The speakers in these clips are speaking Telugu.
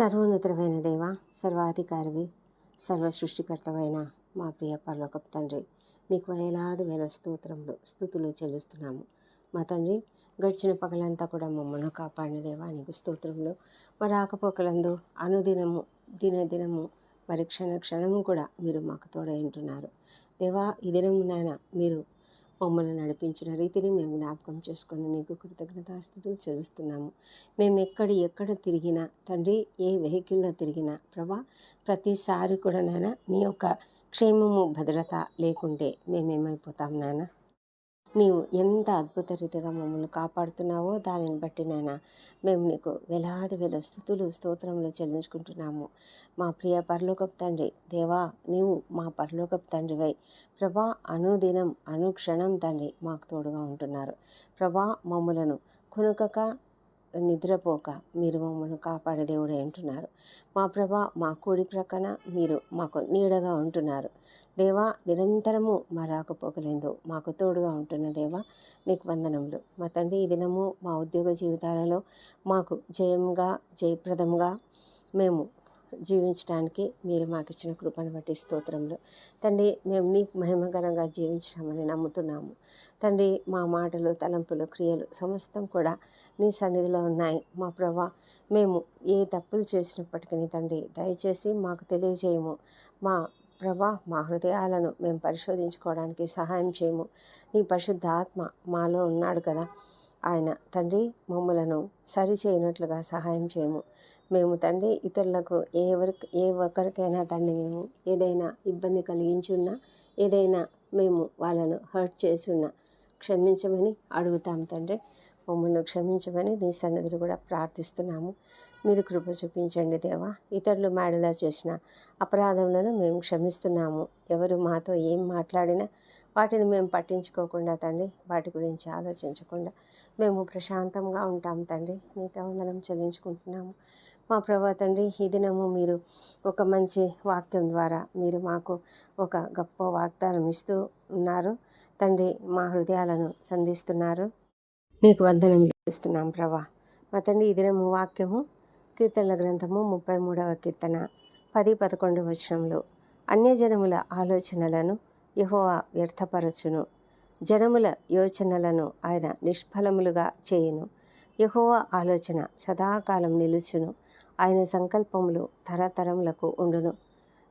సర్వోన్నతమైన దేవ సర్వాధికారివి సర్వ సృష్టికర్తమైన మా ప్రియ పరలోకపు తండ్రి నీకు వేలాది వేల స్తోత్రములు స్థుతులు చెల్లిస్తున్నాము. మా తండ్రి గడిచిన పగలంతా కూడా మమ్మల్ని కాపాడిన దేవా నీకు స్తోత్రములు. మరి ఆకపోకలందు అనుదినము దినదినము మరి క్షణ క్షణము కూడా మీరు మాకు తోడై ఉంటున్నారు. దేవా ఈ దినం నాయన మీరు మమ్మల్ని నడిపించిన రీతిని మేము జ్ఞాపకం చేసుకొని నీకు కృతజ్ఞతాస్థుతులు చెల్లిస్తున్నాము. మేము ఎక్కడ ఎక్కడ తిరిగినా తండ్రి ఏ వెహికల్లో తిరిగినా ప్రభా ప్రతిసారి కూడా నాయన నీ యొక్క క్షేమము భద్రత లేకుంటే మేమేమైపోతాం నాయన? నీవు ఎంత అద్భుత రీతిగా మమ్మల్ని కాపాడుతున్నావో దానిని బట్టి నాయన మేము నీకు వేలాది వేల స్థుతులు స్తోత్రములు చెల్లించుకుంటున్నాము. మా ప్రియ పరలోకపు తండ్రి దేవా నీవు మా పరలోకపు తండ్రివై. ప్రభా అనుదినం అనుక్షణం తండ్రి మాకు తోడుగా ఉంటున్నారు. ప్రభా మమ్ములను కొనుకక నిద్రపోక మీరు మమ్మల్ని కాపాడే దేవుడే అంటున్నారు. మా ప్రభ మా కుడి ప్రక్కన మీరు మాకు నీడగా ఉంటున్నారు. దేవా నిరంతరము మా రాకపోకలేదు. మాకు తోడుగా ఉంటున్న దేవా మీకు వందనములు. మా తండ్రి ఈ దినము మా ఉద్యోగ జీవితాలలో మాకు జయంగా జయప్రదంగా మేము జీవించడానికి మీరు మాకు ఇచ్చిన కృపను బట్టి స్తోత్రంలో తండ్రి మేము నీకు మహిమకరంగా జీవించడమని నమ్ముతున్నాము. తండ్రి మా మాటలు తలంపులు క్రియలు సమస్తం కూడా నీ సన్నిధిలో ఉన్నాయి. మా ప్రభా మేము ఏ తప్పులు చేసినప్పటికీ తండ్రి దయచేసి మాకు తెలియజేయము. మా ప్రభా మా హృదయాలను మేము పరిశోధించుకోవడానికి సహాయం చేయము. నీ పరిశుద్ధ ఆత్మ మాలో ఉన్నాడు కదా. ఆయన తండ్రి మమ్మలను సరి చేయనట్లుగా సహాయం చేయము. మేము తండ్రి ఇతరులకు ఏ ఎవరికి ఏ ఒక్కరికైనా తండ్రి మేము. ఏదైనా ఇబ్బంది కలిగించున్నా ఏదైనా మేము వాళ్ళను హర్ట్ చేసున్నా క్షమించమని అడుగుతాం తండ్రి. మమ్మల్ని క్షమించమని నీ సన్నిధిని కూడా ప్రార్థిస్తున్నాము. మీరు కృప చూపించండి దేవా. ఇతరులు మాడలా చేసిన అపరాధములను మేము క్షమిస్తున్నాము. ఎవరు మాతో ఏం మాట్లాడినా వాటిని మేము పట్టించుకోకుండా తండ్రి వాటి గురించి ఆలోచించకుండా మేము ప్రశాంతంగా ఉంటాం తండ్రి. నీకు వందనం చెల్లించుకుంటున్నాము. మా ప్రభా తండ్రి ఈ దినము మీరు ఒక మంచి వాక్యం ద్వారా మీరు మాకు ఒక గొప్ప వాగ్దానం ఇస్తూ ఉన్నారు. తండ్రి మా హృదయాలను సంధిస్తున్నారు. నీకు వందనం ఇస్తున్నాం ప్రభా. మా తండ్రి ఈ దినము వాక్యము కీర్తనల గ్రంథము ముప్పై మూడవ కీర్తన పది పదకొండు వచనంలో అన్యజనముల ఆలోచనలను యహోవా వ్యర్థపరచును. జనముల యోచనలను ఆయన నిష్ఫలములుగా చేయును. యహోవా ఆలోచన సదాకాలం నిలుచును. ఆయన సంకల్పములు తరతరములకు ఉండును.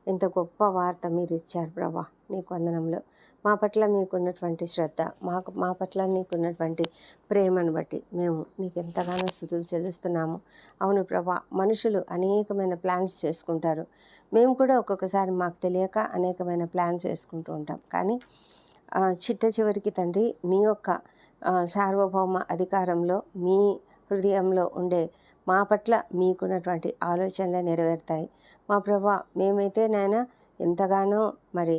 ఇంత గొప్ప వార్త మీరు ఇచ్చారు ప్రభా నీకు వందనంలో మా పట్ల మీకున్నటువంటి శ్రద్ధ మాకు మా పట్ల నీకున్నటువంటి ప్రేమను బట్టి మేము నీకు ఎంతగానో స్థుతులు చెల్లిస్తున్నాము. అవును ప్రభా మనుషులు అనేకమైన ప్లాన్స్ చేసుకుంటారు. మేము కూడా ఒక్కొక్కసారి మాకు తెలియక అనేకమైన ప్లాన్స్ చేసుకుంటూ ఉంటాం. కానీ చిట్ట చివరికి తండ్రి నీ యొక్క సార్వభౌమ అధికారంలో మీ హృదయంలో ఉండే మా పట్ల మీకున్నటువంటి ఆలోచనలు నెరవేరుతాయి. మా ప్రభా మేమైతే నాయన ఎంతగానో మరి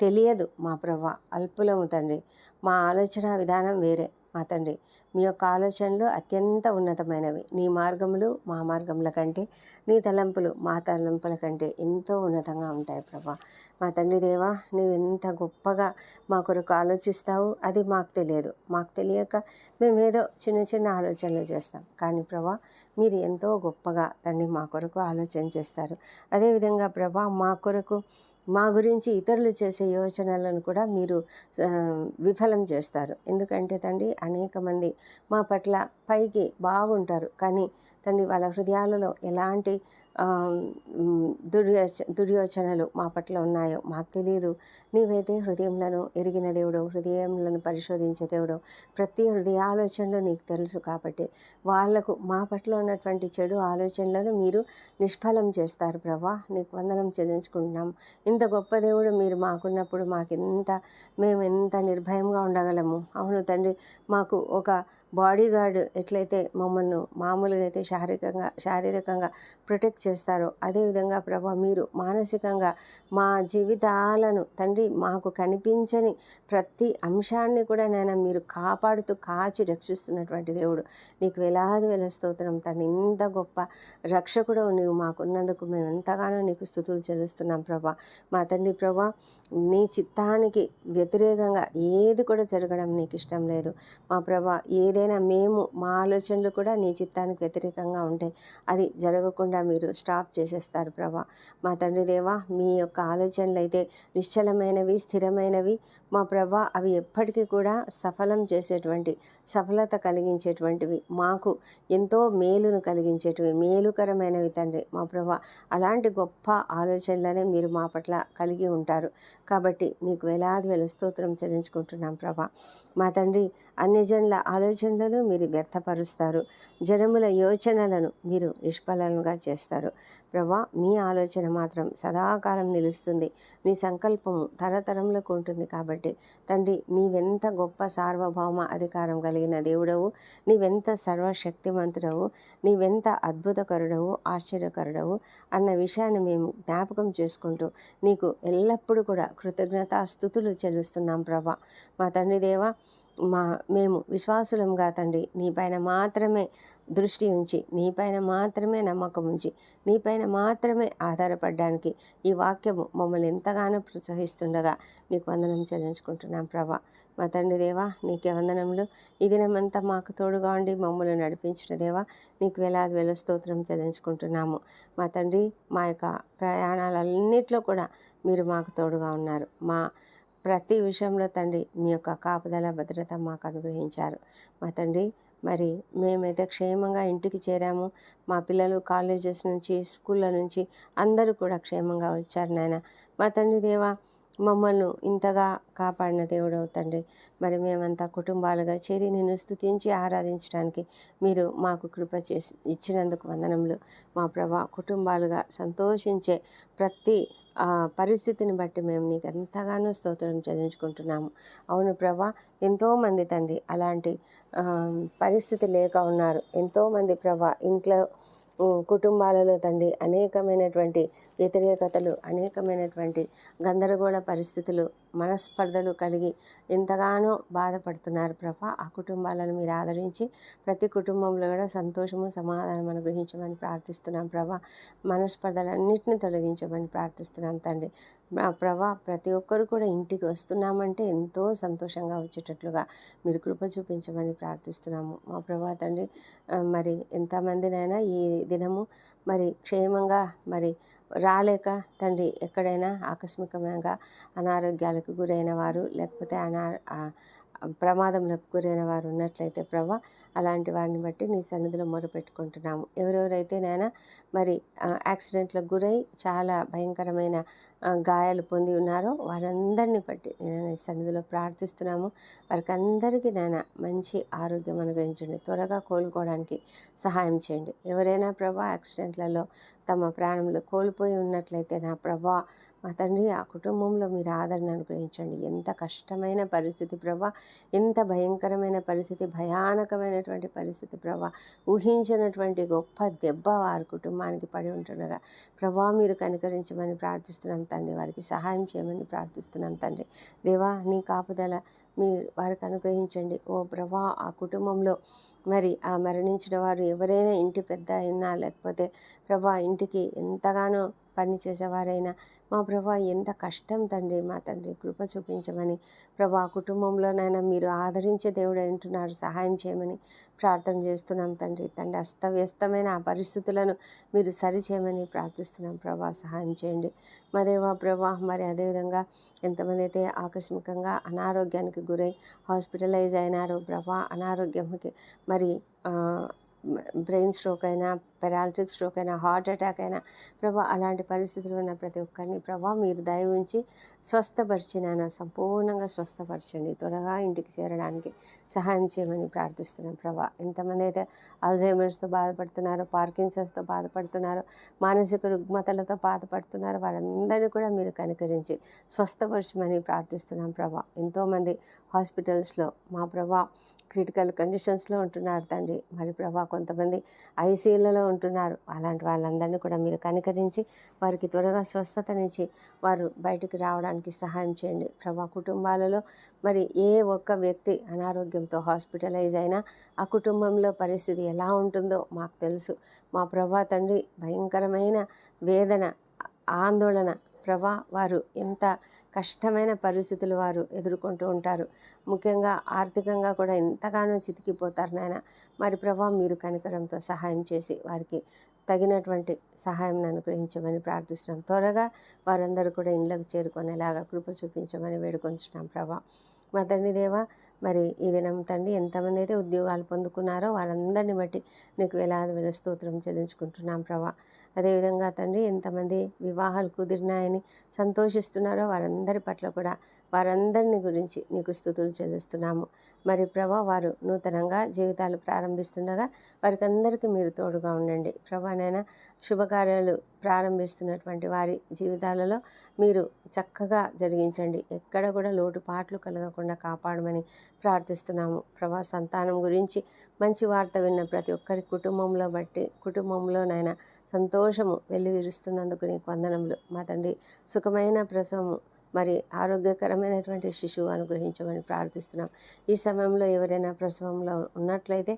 తెలియదు మా ప్రభా అల్పులము తండ్రి. మా ఆలోచన విధానం వేరే మా తండ్రి. మీ యొక్క ఆలోచనలు అత్యంత ఉన్నతమైనవి. నీ మార్గములు మా మార్గముల కంటే నీ తలంపులు మా తలంపుల కంటే ఎంతో ఉన్నతంగా ఉంటాయి ప్రభా. మా తండ్రి దేవా నువ్వు ఎంత గొప్పగా మా కొరకు ఆలోచిస్తావు? అది మాకు తెలియదు. మాకు తెలియక మేమేదో చిన్న చిన్న ఆలోచనలు చేస్తాం. కానీ ప్రభా మీరు ఎంతో గొప్పగా తండ్రి మా కొరకు ఆలోచన చేస్తారు. అదేవిధంగా ప్రభా మా కొరకు మా గురించి ఇతరులు చేసే యోచనలను కూడా మీరు విఫలం చేస్తారు. ఎందుకంటే తండ్రి అనేక మంది మా పట్ల పైకి బాగుంటారు. కానీ తండ్రి వాళ్ళ హృదయాలలో ఎలాంటి దుర్యోచ దుర్యోచనలు మా పట్ల ఉన్నాయో మాకు తెలియదు నీవైతే హృదయంలను ఎరిగిన దేవుడు హృదయంలను పరిశోధించే దేవుడు ప్రతి హృదయ ఆలోచనలు నీకు తెలుసు కాబట్టి వాళ్ళకు మా పట్ల ఉన్నటువంటి చెడు ఆలోచనలను మీరు నిష్ఫలం చేస్తారు ప్రభా. నీకు వందనం చెల్లించుకుంటున్నాం. ఇంత గొప్ప దేవుడు మీరు మాకున్నప్పుడు మాకు ఎంత మేము ఎంత నిర్భయంగా ఉండగలము. అవును తండ్రి మాకు ఒక బాడీ గార్డ్ ఎట్లయితే మమ్మల్ని మామూలుగా అయితే శారీరకంగా శారీరకంగా ప్రొటెక్ట్ చేస్తారో అదేవిధంగా ప్రభా మీరు మానసికంగా మా జీవితాలను తండ్రి మాకు కనిపించని ప్రతి అంశాన్ని కూడా నేను మీరు కాపాడుతూ కాచి రక్షిస్తున్నటువంటి దేవుడు. నీకు వేలాది వేల స్తోత్రం తను ఇంత గొప్ప రక్షకుడు నీవు మాకున్నందుకు మేము ఎంతగానో నీకు స్థుతులు చెల్లిస్తున్నాం ప్రభా. మా తండ్రి ప్రభా నీ చిత్తానికి వ్యతిరేకంగా ఏది కూడా జరగడం నీకు ఇష్టం లేదు. మా ప్రభా ఏదే ఏదైనా మేము మా ఆలోచనలు కూడా నీ చిత్తానికి వ్యతిరేకంగా ఉంటాయి. అది జరగకుండా మీరు స్టాప్ చేసేస్తారు ప్రభా. మా తండ్రి దేవా మీ యొక్క ఆలోచనలు అయితే నిశ్చలమైనవి స్థిరమైనవి. మా ప్రభా అవి ఎప్పటికీ కూడా సఫలం చేసేటువంటి సఫలత కలిగించేటువంటివి. మాకు ఎంతో మేలును కలిగించేటివి మేలుకరమైనవి తండ్రి మా ప్రభా. అలాంటి గొప్ప ఆలోచనలనే మీరు మా పట్ల కలిగి ఉంటారు. కాబట్టి మీకు వేలాది వేల స్తోత్రం చెల్లించుకుంటున్నాం ప్రభా. మా తండ్రి అన్ని జనుల ఆలోచనలను మీరు వ్యర్థపరుస్తారు. జనముల యోచనలను మీరు నిష్ఫలంగా చేస్తారు. ప్రభా మీ ఆలోచన మాత్రం సదాకాలం నిలుస్తుంది. మీ సంకల్పము తరతరంలోకి ఉంటుంది కాబట్టి తండ్రి నీవెంత గొప్ప సార్వభౌమ అధికారం కలిగిన దేవుడవు నీవెంత సర్వశక్తిమంతుడవు నీవెంత అద్భుతకరుడవు ఆశ్చర్యకరుడవు అన్న విషయాన్ని మేము జ్ఞాపకం చేసుకుంటూ నీకు ఎల్లప్పుడూ కూడా కృతజ్ఞతాస్థుతులు చెల్లిస్తున్నాం ప్రభా. మా తండ్రి దేవ మా మేము విశ్వాసులంగా తండ్రి నీ పైన మాత్రమే దృష్టి ఉంచి నీపైన మాత్రమే నమ్మకం ఉంచి నీపైన మాత్రమే ఆధారపడడానికి ఈ వాక్యము మమ్మల్ని ఎంతగానో ప్రోత్సహిస్తుండగా నీకు వందనం చెల్లించుకుంటున్నాం ప్రభా. మా తండ్రి దేవా నీకే వందనములు. ఈ దినమంతా మాకు తోడుగా ఉండి మమ్మల్ని నడిపించిన దేవా నీకు వేలాది వేల స్తోత్రం చెల్లించుకుంటున్నాము. మా తండ్రి మా యొక్క ప్రయాణాలన్నింటిలో కూడా మీరు మాకు తోడుగా ఉన్నారు. మా ప్రతి విషయంలో తండ్రి మీ యొక్క కాపుదల భద్రత మాకు అనుగ్రహించారు. మా తండ్రి మరి మేమైతే క్షేమంగా ఇంటికి చేరాము. మా పిల్లలు కాలేజెస్ నుంచి స్కూళ్ళ నుంచి అందరూ కూడా క్షేమంగా వచ్చారు నాయన. మా తండ్రి దేవా మమ్మల్ని ఇంతగా కాపాడిన దేవుడు తండ్రి. మరి మేమంతా కుటుంబాలుగా చేరి నిన్ను స్థుతించి ఆరాధించడానికి మీరు మాకు కృప చేసి ఇచ్చినందుకు వందనములు. మా ప్రభా కుటుంబాలుగా సంతోషించే ప్రతి పరిస్థితిని బట్టి మేము నీకు ఎంతగానో స్తోత్రం చెల్లించుకుంటున్నాము. అవును ప్రభా ఎంతోమంది తండ్రి అలాంటి పరిస్థితి లేక ఉన్నారు. ఎంతోమంది ప్రభా ఇంట్లో కుటుంబాలలో తండ్రి అనేకమైనటువంటి వ్యతిరేకతలు అనేకమైనటువంటి గందరగోళ పరిస్థితులు మనస్పర్ధలు కలిగి ఎంతగానో బాధపడుతున్నారు ప్రభా. ఆ కుటుంబాలను మీరు ఆదరించి ప్రతి కుటుంబంలో కూడా సంతోషము సమాధానం అనుగ్రహించమని ప్రార్థిస్తున్నాం ప్రభా. మనస్పర్ధలన్నింటినీ తొలగించమని ప్రార్థిస్తున్నాం తండ్రి. ప్రభా ప్రతి ఒక్కరు కూడా ఇంటికి వస్తున్నామంటే ఎంతో సంతోషంగా వచ్చేటట్లుగా మీరు కృప చూపించమని ప్రార్థిస్తున్నాము. మా ప్రభా తండ్రి మరి ఎంతమందినైనా ఈ దినము మరి క్షేమంగా మరి రాలేక తండ్రి ఎక్కడైనా ఆకస్మికంగా అనారోగ్యాలకు గురైన వారు లేకపోతే అనా ప్రమాదంలో గురైన వారు ఉన్నట్లయితే ప్రభా అలాంటి వారిని బట్టి నీ సన్నిధిలో మొరపెట్టుకుంటున్నాము. ఎవరెవరైతే నాయన మరి యాక్సిడెంట్లకు గురై చాలా భయంకరమైన గాయాలు పొంది ఉన్నారో వారందరిని బట్టి నేను నీ సన్నిధిలో ప్రార్థిస్తున్నాము. వారికి అందరికీ నాయన మంచి ఆరోగ్యం అనుగ్రహించండి. త్వరగా కోలుకోవడానికి సహాయం చేయండి. ఎవరైనా ప్రభా యాక్సిడెంట్లలో తమ ప్రాణంలో కోల్పోయి ఉన్నట్లయితే నా ప్రభా మా తండ్రి ఆ కుటుంబంలో మీరు ఆదరణ అనుగ్రహించండి. ఎంత కష్టమైన పరిస్థితి ప్రభా ఎంత భయంకరమైన పరిస్థితి భయానకమైనటువంటి పరిస్థితి ప్రభా ఊహించినటువంటి గొప్ప దెబ్బ వారి కుటుంబానికి పడి ఉంటుండగా ప్రభా మీరు కనికరించమని ప్రార్థిస్తున్నాం తండ్రి. వారికి సహాయం చేయమని ప్రార్థిస్తున్నాం తండ్రి. దేవా నీ కాపుదల మీ వారికి అనుగ్రహించండి. ఓ ప్రభా ఆ కుటుంబంలో మరి ఆ మరణించిన వారు ఎవరైనా ఇంటి పెద్ద అయినా లేకపోతే ప్రభా ఇంటికి ఎంతగానో పని చేసేవారైనా మా ప్రభా ఎంత కష్టం తండ్రి మా తండ్రి కృప చూపించమని ప్రభా కుటుంబంలోనైనా మీరు ఆదరించే దేవుడు అంటున్నారు సహాయం చేయమని ప్రార్థన చేస్తున్నాం తండ్రి. తండ్రి అస్తవ్యస్తమైన ఆ పరిస్థితులను మీరు సరిచేయమని ప్రార్థిస్తున్నాం. ప్రభా సహాయం చేయండి. మా దేవా ప్రభా మరి అదేవిధంగా ఎంతమంది అయితే ఆకస్మికంగా అనారోగ్యానికి గురై హాస్పిటలైజ్ అయినారో ప్రభా అనారోగ్యంకి మరి బ్రెయిన్ స్ట్రోక్ అయినా పెరాలటిక్ స్ట్రోక్ అయినా హార్ట్ అటాక్ అయినా ప్రభా అలాంటి పరిస్థితులు ఉన్న ప్రతి ఒక్కరిని ప్రభా మీరు దయ ఉంచి స్వస్థపరిచినాను సంపూర్ణంగా స్వస్థపరచండి. త్వరగా ఇంటికి చేరడానికి సహాయం చేయమని ప్రార్థిస్తున్నాం ప్రభా. ఎంతమంది అయితే అల్జైమర్స్తో బాధపడుతున్నారో పార్కిన్సన్స్తో బాధపడుతున్నారో మానసిక రుగ్మతలతో బాధపడుతున్నారో వారందరినీ కూడా మీరు కనికరించి స్వస్థపరచమని ప్రార్థిస్తున్నాం ప్రభా. ఎంతోమంది హాస్పిటల్స్లో మా ప్రభా క్రిటికల్ కండిషన్స్లో ఉంటున్నారు తండ్రి. మరి ప్రభా కొంతమంది ఐసీయూలలో ఉంటున్నారు. అలాంటి వాళ్ళందరినీ కూడా మీరు కనికరించి వారికి త్వరగా స్వస్థతనిచ్చి వారు బయటికి రావడానికి సహాయం చేయండి. ప్రభా కుటుంబాలలో మరి ఏ ఒక్క వ్యక్తి అనారోగ్యంతో హాస్పిటలైజ్ అయినా ఆ కుటుంబంలో పరిస్థితి ఎలా ఉంటుందో మాకు తెలుసు. మా ప్రభా తండ్రి భయంకరమైన వేదన ఆందోళన ప్రభా వారు ఎంత కష్టమైన పరిస్థితులు వారు ఎదుర్కొంటూ ఉంటారు. ముఖ్యంగా ఆర్థికంగా కూడా ఎంతగానో చితికిపోతారు నాయన. మరి ప్రభా మీరు కనికరంతో సహాయం చేసి వారికి తగినటువంటి సహాయం అనుగ్రహించమని ప్రార్థిస్తున్నాం. త్వరగా వారందరూ కూడా ఇండ్లకు చేరుకునేలాగా కృప చూపించమని వేడుకొంచున్నాం ప్రభా. మా తండ్రి దేవా మరి ఈ దినం తండ్రి ఎంతమంది అయితే ఉద్యోగాలు పొందుకున్నారో వారందరిని బట్టి నీకు వేలాది వేల స్తోత్రం చెల్లించుకుంటున్నాం ప్రభా. అదేవిధంగా తండ్రి ఎంతమంది వివాహాలు కుదిరినాయని సంతోషిస్తున్నారో వారందరి పట్ల కూడా వారందరిని గురించి నీకు స్థుతులు చెల్లిస్తున్నాము. మరి ప్రభా వారు నూతనంగా జీవితాలు ప్రారంభిస్తుండగా వారికి అందరికీ మీరు తోడుగా ఉండండి. ప్రభానైనా శుభకార్యాలు ప్రారంభిస్తున్నటువంటి వారి జీవితాలలో మీరు చక్కగా జరిగించండి. ఎక్కడ కూడా లోటుపాట్లు కలగకుండా కాపాడమని ప్రార్థిస్తున్నాము. ప్రభా సంతానం గురించి మంచి వార్త విన్న ప్రతి ఒక్కరి కుటుంబంలో బట్టి కుటుంబంలోనైనా సంతోషము వెల్లివిరుస్తున్నందుకు నీకు వందనములు. మా తండ్రి సుఖమైన ప్రసవము మరి ఆరోగ్యకరమైనటువంటి శిశువు అనుగ్రహించమని ప్రార్థిస్తున్నాం. ఈ సమయంలో ఎవరైనా ప్రసవంలో ఉన్నట్లయితే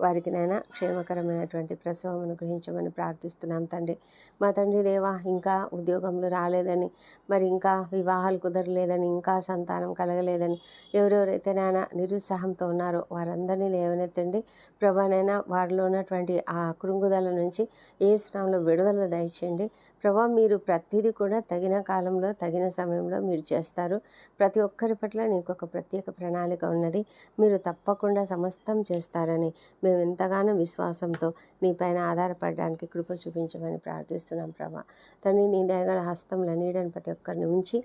వారికి నైనా క్షేమకరమైనటువంటి ప్రసవం అనుగ్రహించమని ప్రార్థిస్తున్నాం తండ్రి. మా తండ్రి దేవా ఇంకా ఉద్యోగంలో రాలేదని మరి ఇంకా వివాహాలు కుదరలేదని ఇంకా సంతానం కలగలేదని ఎవరెవరైతే నాయన నిరుత్సాహంతో ఉన్నారో వారందరినీ లేవనెత్తండి. ప్రభానైనా వారిలో ఉన్నటువంటి ఆ కృంగుదల నుంచి ఏ స్నామంలో విడుదల దయచేయండి. ప్రభా మీరు ప్రతిదీ కూడా తగిన కాలంలో తగిన సమయంలో మీరు చేస్తారు. ప్రతి ఒక్కరి పట్ల నీకు ఒక ప్రత్యేక ప్రణాళిక ఉన్నది. మీరు తప్పకుండా సమస్తం చేస్తారని మేము ఎంతగానో విశ్వాసంతో నీ పైన ఆధారపడడానికి కృప చూపించమని ప్రార్థిస్తున్నాం ప్రభా. తండ్రి నీ దయగల హస్తంలో నీడని ప్రతి ఒక్కరిని ఉంచి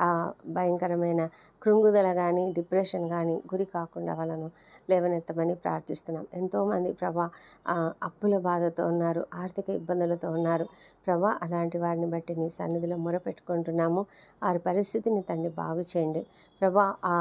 ఆ భయంకరమైన కృంగుదల కానీ డిప్రెషన్ కానీ గురి కాకుండా వాళ్ళను లేవనెత్తమని ప్రార్థిస్తున్నాం. ఎంతోమంది ప్రభా అప్పుల బాధతో ఉన్నారు ఆర్థిక ఇబ్బందులతో ఉన్నారు. ప్రభా అలాంటి వారిని బట్టి నీ సన్నిధిలో మొరపెట్టుకుంటున్నాము. వారి పరిస్థితిని తండ్రి బాగు చేయండి. ప్రభా ఆ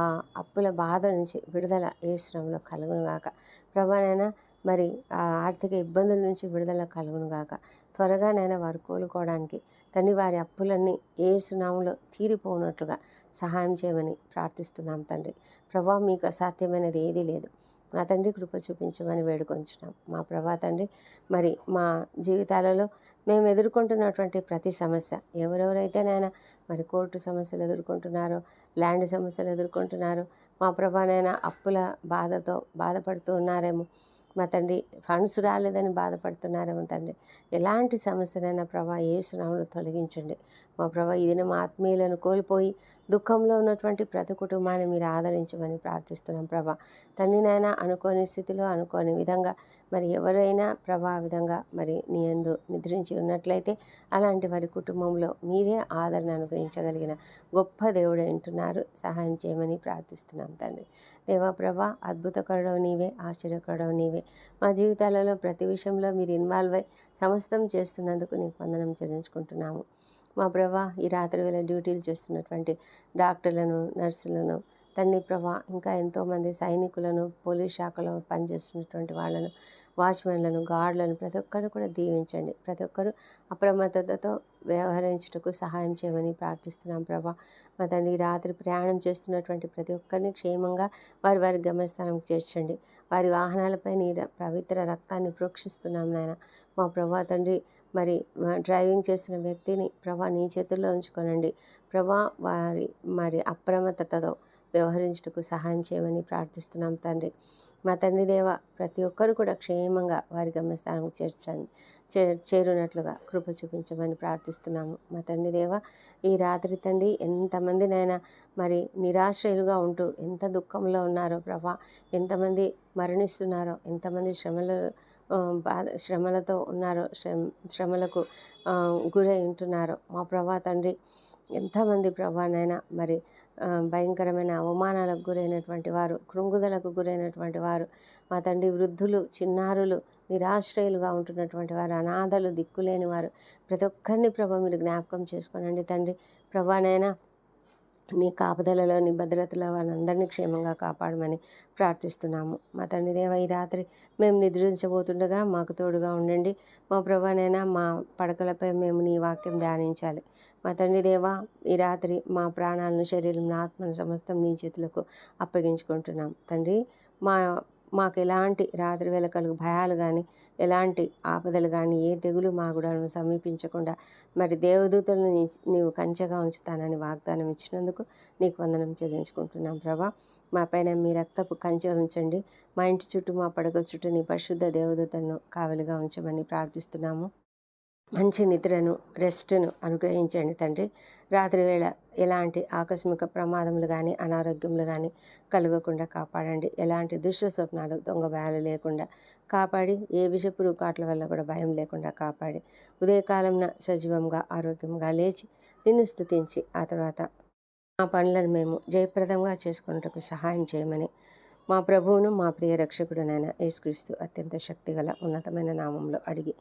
అప్పుల బాధ నుంచి విడుదల ఏ శ్రమంలో కలుగునుగాక ప్రభానైనా మరి ఆ ఆర్థిక ఇబ్బందుల నుంచి విడుదల కలుగునుగాక త్వరగానైనా వారు కోలుకోవడానికి తండ్రి వారి అప్పులన్నీ ఏ సునాములో తీరిపోనట్లుగా సహాయం చేయమని ప్రార్థిస్తున్నాం తండ్రి. ప్రభా మీకు అసాధ్యమైనది ఏదీ లేదు. మా తండ్రి కృప చూపించమని వేడుకొంచున్నాం. మా ప్రభా తండ్రి మరి మా జీవితాలలో మేము ఎదుర్కొంటున్నటువంటి ప్రతి సమస్య ఎవరెవరైతే నాయన మరి కోర్టు సమస్యలు ఎదుర్కొంటున్నారో ల్యాండ్ సమస్యలు ఎదుర్కొంటున్నారో మా ప్రభానైనా అప్పుల బాధతో బాధపడుతూ ఉన్నారేమో మా తండ్రి ఫండ్స్ రాలేదని బాధపడుతున్నారేమో తండ్రి. ఎలాంటి సమస్యనైనా ప్రభా ఏ సునాములు తొలగించండి. మా ప్రభా ఇది మా ఆత్మీయులను కోల్పోయి దుఃఖంలో ఉన్నటువంటి ప్రతి కుటుంబాన్ని మీరు ఆదరించమని ప్రార్థిస్తున్నాం ప్రభా. తండ్రినైనా అనుకోని స్థితిలో అనుకోని విధంగా మరి ఎవరైనా ప్రభా విధంగా మరి నీ ఎందు నిద్రించి ఉన్నట్లయితే అలాంటి వారి కుటుంబంలో మీరే ఆదరణ అనుగ్రహించగలిగిన గొప్ప దేవుడు వింటున్నారు సహాయం చేయమని ప్రార్థిస్తున్నాం తండ్రి. దేవా ప్రభా అద్భుతకరుడవు నీవే ఆశ్చర్యకరుడవు నీవే. మా జీవితాలలో ప్రతి విషయంలో మీరు ఇన్వాల్వ్ అయి సమస్తం చేస్తున్నందుకు నీకు వందనం చెల్లించుకుంటున్నాము. మా ప్రభా ఈ రాత్రి వేళ డ్యూటీలు చేస్తున్నటువంటి డాక్టర్లను నర్సులను తండ్రి ప్రభా ఇంకా ఎంతోమంది సైనికులను పోలీస్ శాఖలో పనిచేస్తున్నటువంటి వాళ్ళను వాచ్మెన్లను గార్డులను ప్రతి ఒక్కరు కూడా దీవించండి. ప్రతి ఒక్కరు అప్రమత్తతతో వ్యవహరించుటకు సహాయం చేయమని ప్రార్థిస్తున్నాం ప్రభా. మా తండ్రి రాత్రి ప్రయాణం చేస్తున్నటువంటి ప్రతి ఒక్కరిని క్షేమంగా వారి వారి గమ్యస్థానం చేర్చండి. వారి వాహనాలపై నీ పవిత్ర రక్తాన్ని ప్రోక్షిస్తున్నాం నాయన. మా ప్రభా తండ్రి మరి డ్రైవింగ్ చేసిన వ్యక్తిని ప్రభా నీ చేతుల్లో ఉంచుకోనండి. ప్రభా వారి మరి అప్రమత్తతతో వ్యవహరించుటకు సహాయం చేయమని ప్రార్థిస్తున్నాం తండ్రి. మా తండ్రి దేవ ప్రతి ఒక్కరు కూడా క్షేమంగా వారి గమ్యస్థానం చేర్చండి చే చేరునట్లుగా కృప చూపించమని ప్రార్థిస్తున్నాము. మా తండ్రి దేవ ఈ రాత్రి తండ్రి ఎంతమందినైనా మరి నిరాశ్రయులుగా ఉంటూ ఎంత దుఃఖంలో ఉన్నారో ప్రభా ఎంతమంది మరణిస్తున్నారో ఎంతమంది శ్రమలు బాధ శ్రమలతో ఉన్నారో. శ్రమ శ్రమలకు గురై ఉంటున్నారో. మా ప్రభా తండ్రి ఎంతమంది ప్రభానైనా మరి భయంకరమైన అవమానాలకు గురైనటువంటి వారు కృంగుదలకు గురైనటువంటి వారు మా తండ్రి వృద్ధులు చిన్నారులు నిరాశ్రయులుగా ఉంటున్నటువంటి వారు అనాథలు దిక్కులేని వారు ప్రతి ఒక్కరిని ప్రభ మీరు జ్ఞాపకం చేసుకోనండి తండ్రి. ప్రభానైనా నీ కాపుదలలో నీ భద్రతలో వాళ్ళందరినీ క్షేమంగా కాపాడమని ప్రార్థిస్తున్నాము. మా తండ్రి దేవ ఈ రాత్రి మేము నిద్రించబోతుండగా మాకు తోడుగా ఉండండి. మా ప్రభానైనా మా పడకలపై మేము నీ వాక్యం ధ్యానించాలి. మా తండ్రి దేవ ఈ రాత్రి మా ప్రాణాలను శరీరం ఆత్మను సమస్తం నీ చేతులకు అప్పగించుకుంటున్నాం. తండ్రి మా మాకు ఎలాంటి రాత్రి వేళ కలుగు భయాలు కానీ ఎలాంటి ఆపదలు కానీ ఏ తెగులు మా గుడాలను సమీపించకుండా మరి దేవదూతలను నీవు కంచెగా ఉంచుతానని వాగ్దానం ఇచ్చినందుకు నీకు వందనం చెల్లించుకుంటున్నాం ప్రభా. మా పైన మీ రక్తపు కంచె ఉంచండి. మా ఇంటి చుట్టూ మా పడగల చుట్టూ నీ పరిశుద్ధ దేవదూతలను కావలిగా ఉంచమని ప్రార్థిస్తున్నాము. మంచి నిద్రను రెస్ట్ను అనుగ్రహించండి తండ్రి. రాత్రి వేళ ఎలాంటి ఆకస్మిక ప్రమాదములు కానీ అనారోగ్యములు కానీ కలగకుండా కాపాడండి. ఎలాంటి దుష్ట స్వప్నాలు దొంగ భయాలు లేకుండా కాపాడి ఏ విషపురు కాట్ల వల్ల కూడా భయం లేకుండా కాపాడి ఉదయకాలంన సజీవంగా ఆరోగ్యంగా లేచి నిన్ను స్థుతించి ఆ తర్వాత మా పనులను మేము జయప్రదంగా చేసుకున్నట్టుకు సహాయం చేయమని మా ప్రభువును మా ప్రియ రక్షకుడునైన యేసుక్రీస్తు అత్యంత శక్తిగల ఉన్నతమైన నామంలో అడిగి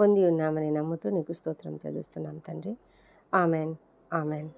పొంది ఉన్నామని నమ్ముతూ నీకు స్తోత్రం తెలుస్తున్నాం తండ్రి. ఆమెన్. ఆమెన్.